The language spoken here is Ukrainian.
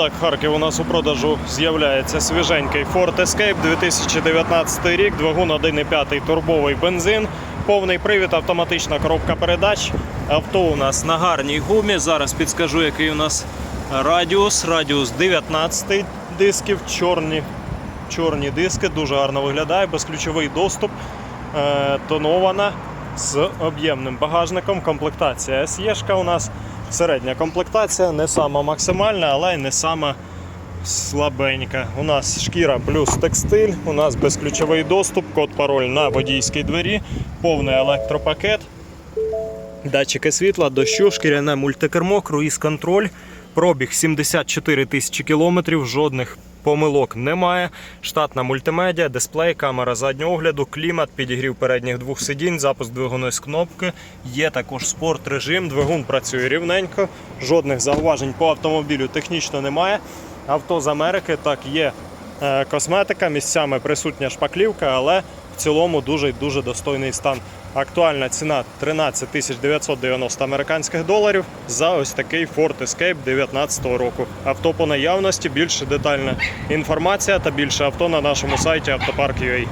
так, Харків у нас у продажу з'являється свіженький Ford Escape 2019 рік, двигун 1,5 турбовий бензин, повний привід, автоматична коробка передач. Авто у нас на гарній гумі. Зараз підскажу, який у нас радіус. Радіус 19 дисків, чорні, чорні диски, дуже гарно виглядає, безключовий доступ, е, тонована з об'ємним багажником. Комплектація SE у нас середня комплектація, не сама максимальна, але й не сама слабенька. У нас шкіра плюс текстиль, у нас безключовий доступ, код пароль на водійській двері, повний електропакет. Датчики світла, дощу, шкіряне мультикермо, круїз-контроль, пробіг 74 тисячі кілометрів, жодних помилок немає. Штатна мультимедіа, дисплей, камера заднього огляду, клімат, підігрів передніх двох сидінь, запуск двигуну з кнопки. Є також спорт режим, двигун працює рівненько, жодних зауважень по автомобілю технічно немає. Авто з Америки так є е, косметика, місцями присутня шпаклівка, але цілому дуже й дуже достойний стан. Актуальна ціна 13 тисяч 990 американських доларів за ось такий Ford Escape 2019 року. Авто по наявності, більше детальна інформація та більше авто на нашому сайті автопарк.ua.